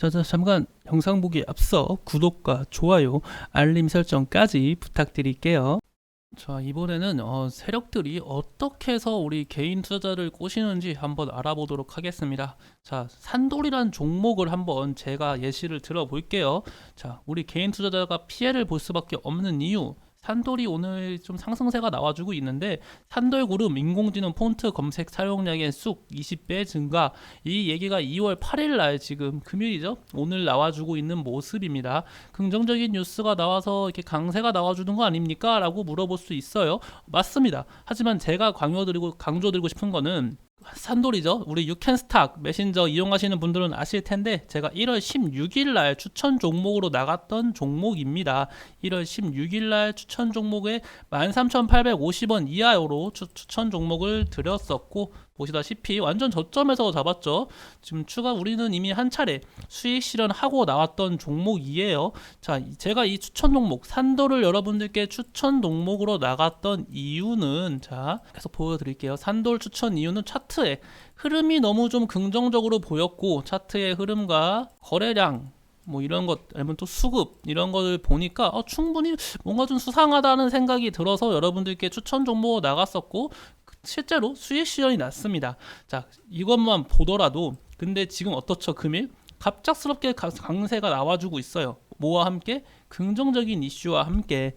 자, 자, 잠깐 영상 보기 앞서 구독과 좋아요, 알림 설정까지 부탁드릴게요. 자, 이번에는 어, 세력들이 어떻게 해서 우리 개인 투자자를 꼬시는지 한번 알아보도록 하겠습니다. 자, 산돌이란 종목을 한번 제가 예시를 들어볼게요. 자, 우리 개인 투자자가 피해를 볼 수밖에 없는 이유. 산돌이 오늘 좀 상승세가 나와주고 있는데 산돌그룹 인공지능 폰트 검색 사용량의 쑥 20배 증가. 이 얘기가 2월 8일 날 지금 금요일이죠? 오늘 나와주고 있는 모습입니다. 긍정적인 뉴스가 나와서 이렇게 강세가 나와주는 거 아닙니까? 라고 물어볼 수 있어요. 맞습니다. 하지만 제가 강조드리고 강조드리고 싶은 거는 산돌이죠. 우리 유캔스탁 메신저 이용하시는 분들은 아실 텐데 제가 1월 16일 날 추천 종목으로 나갔던 종목입니다. 1월 16일 날 추천 종목에 13,850원 이하로 추, 추천 종목을 드렸었고 보시다시피 완전 저점에서 잡았죠. 지금 추가 우리는 이미 한 차례 수익 실현하고 나왔던 종목이에요. 자, 제가 이 추천 종목 산도를 여러분들께 추천 종목으로 나갔던 이유는 자, 계속 보여드릴게요. 산돌 추천 이유는 차트에 흐름이 너무 좀 긍정적으로 보였고 차트의 흐름과 거래량 뭐 이런 것 아니면 또 수급 이런 것을 보니까 어, 충분히 뭔가 좀 수상하다는 생각이 들어서 여러분들께 추천 종목 나갔었고 실제로 수익 실현이 났습니다. 자, 이것만 보더라도 근데 지금 어떻죠? 금일 갑작스럽게 강세가 나와주고 있어요. 뭐와 함께 긍정적인 이슈와 함께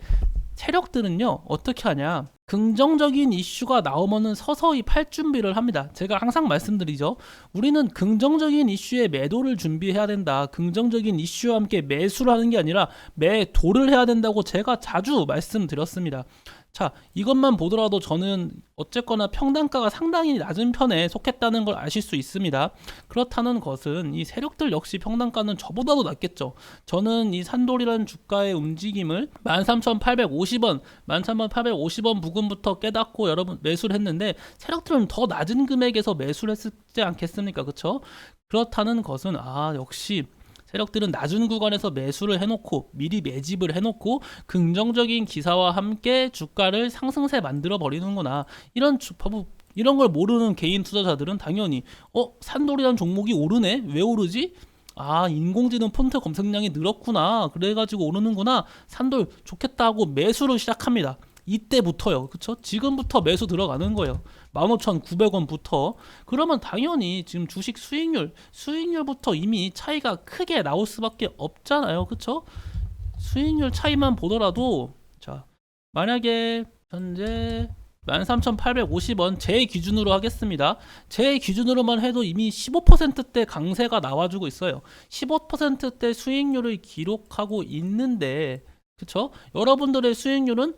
세력들은요 어떻게 하냐 긍정적인 이슈가 나오면은 서서히 팔 준비를 합니다. 제가 항상 말씀드리죠. 우리는 긍정적인 이슈에 매도를 준비해야 된다. 긍정적인 이슈와 함께 매수를 하는 게 아니라 매도를 해야 된다고 제가 자주 말씀드렸습니다. 자, 이것만 보더라도 저는 어쨌거나 평단가가 상당히 낮은 편에 속했다는 걸 아실 수 있습니다. 그렇다는 것은 이 세력들 역시 평단가는 저보다도 낮겠죠. 저는 이 산돌이라는 주가의 움직임을 13,850원, 13,850원 부근부터 깨닫고 여러분 매수를 했는데 세력들은 더 낮은 금액에서 매수를 했지 않겠습니까? 그렇죠? 그렇다는 것은 아, 역시 세력들은 낮은 구간에서 매수를 해놓고 미리 매집을 해놓고 긍정적인 기사와 함께 주가를 상승세 만들어 버리는구나. 이런 주, 이런 걸 모르는 개인 투자자들은 당연히 어 산돌이란 종목이 오르네? 왜 오르지? 아 인공지능 폰트 검색량이 늘었구나. 그래가지고 오르는구나. 산돌 좋겠다고 매수를 시작합니다 이때부터요. 그쵸? 지금부터 매수 들어가는 거예요. 15,900원부터. 그러면 당연히 지금 주식 수익률, 수익률부터 이미 차이가 크게 나올 수밖에 없잖아요. 그쵸? 수익률 차이만 보더라도, 자, 만약에 현재 13,850원 제 기준으로 하겠습니다. 제 기준으로만 해도 이미 15%대 강세가 나와주고 있어요. 15%대 수익률을 기록하고 있는데, 그쵸? 여러분들의 수익률은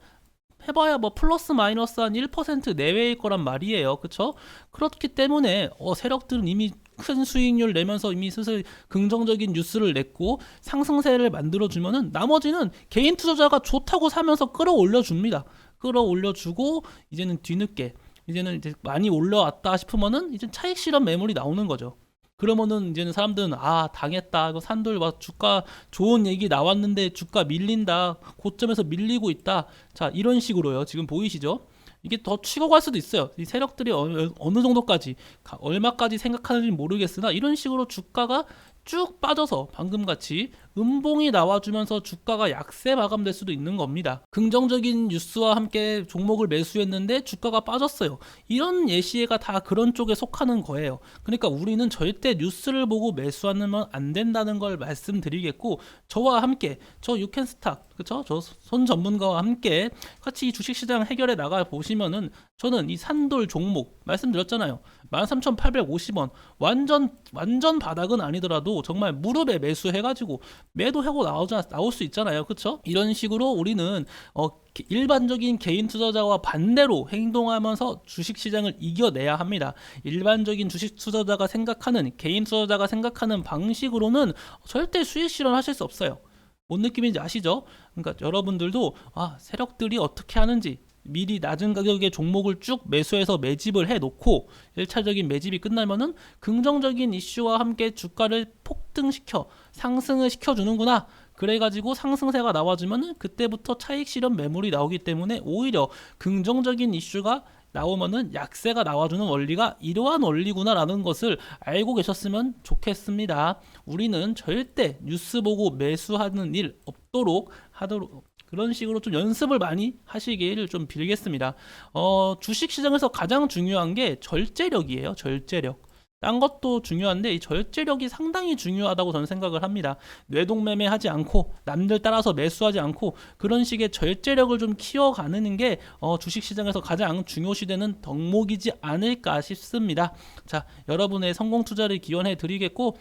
해봐야 뭐 플러스 마이너스 한 1% 내외일 거란 말이에요. 그쵸? 그렇기 때문에 어, 세력들은 이미 큰 수익률 내면서 이미 슬슬 긍정적인 뉴스를 냈고 상승세를 만들어주면은 나머지는 개인 투자자가 좋다고 사면서 끌어올려 줍니다. 끌어올려 주고 이제는 뒤늦게 이제는 이제 많이 올라왔다 싶으면은 이제 차익 실현 매물이 나오는 거죠. 그러면은 이제는 사람들은 아 당했다. 이거 산돌 막 주가 좋은 얘기 나왔는데 주가 밀린다. 고점에서 밀리고 있다. 자 이런 식으로요. 지금 보이시죠? 이게 더 치고 갈 수도 있어요. 이 세력들이 어느, 어느 정도까지 얼마까지 생각하는지 모르겠으나 이런 식으로 주가가 쭉 빠져서 방금 같이 음봉이 나와주면서 주가가 약세 마감될 수도 있는 겁니다. 긍정적인 뉴스와 함께 종목을 매수했는데 주가가 빠졌어요. 이런 예시가 다 그런 쪽에 속하는 거예요. 그러니까 우리는 절대 뉴스를 보고 매수하면 안 된다는 걸 말씀드리겠고 저와 함께 저 유캔스탁 그쵸? 저 손 전문가와 함께 같이 이 주식시장 해결해 나가 보시면은 저는 이 산돌 종목 말씀드렸잖아요. 13,850원 완전 완전 바닥은 아니더라도 정말 무릎에 매수해가지고 매도하고 나오자 나올 수 있잖아요, 그렇죠? 이런 식으로 우리는 어, 일반적인 개인 투자자와 반대로 행동하면서 주식 시장을 이겨내야 합니다. 일반적인 주식 투자자가 생각하는 개인 투자자가 생각하는 방식으로는 절대 수익 실현하실 수 없어요. 뭔 느낌인지 아시죠? 그러니까 여러분들도 아 세력들이 어떻게 하는지 미리 낮은 가격의 종목을 쭉 매수해서 매집을 해 놓고 1차적인 매집이 끝나면은 긍정적인 이슈와 함께 주가를 폭등시켜 상승을 시켜 주는구나. 그래 가지고 상승세가 나와주면은 그때부터 차익 실현 매물이 나오기 때문에 오히려 긍정적인 이슈가 나오면은 약세가 나와주는 원리가 이러한 원리구나라는 것을 알고 계셨으면 좋겠습니다. 우리는 절대 뉴스 보고 매수하는 일 없도록 하도록 그런 식으로 좀 연습을 많이 하시길 좀 빌겠습니다. 어, 주식 시장에서 가장 중요한 게 절제력이에요. 절제력. 딴 것도 중요한데 이 절제력이 상당히 중요하다고 저는 생각을 합니다. 뇌동매매 하지 않고 남들 따라서 매수하지 않고 그런 식의 절제력을 좀 키워가는 게 어, 주식시장에서 가장 중요시되는 덕목이지 않을까 싶습니다. 자, 여러분의 성공 투자를 기원해 드리겠고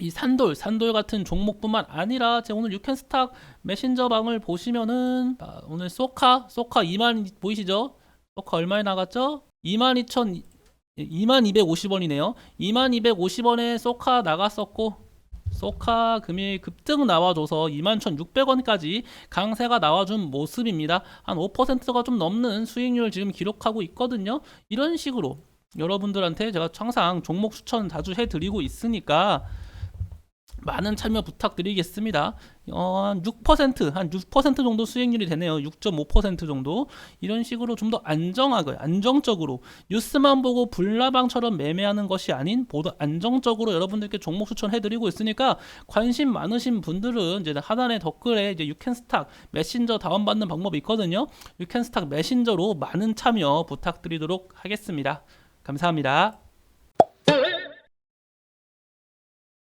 이 산돌, 산돌 같은 종목뿐만 아니라 제가 오늘 유캔스탁 메신저 방을 보시면은 아, 오늘 소카, 소카 2만 보이시죠? 소카 얼마에 나갔죠? 22,000 2250원이네요. 2250원에 소카 나갔었고 소카 금일 급등 나와줘서 21,600원까지 강세가 나와준 모습입니다. 한 5%가 좀 넘는 수익률 지금 기록하고 있거든요. 이런 식으로 여러분들한테 제가 항상 종목 추천 자주 해드리고 있으니까 많은 참여 부탁드리겠습니다. 어, 한 6%, 한 6% 정도 수익률이 되네요. 6.5% 정도. 이런 식으로 좀 더 안정하게, 안정적으로 뉴스만 보고 불나방처럼 매매하는 것이 아닌 보다 안정적으로 여러분들께 종목 추천해드리고 있으니까 관심 많으신 분들은 이제 하단의 댓글에 이제 유캔스탁 메신저 다운받는 방법이 있거든요. 유캔스탁 메신저로 많은 참여 부탁드리도록 하겠습니다. 감사합니다.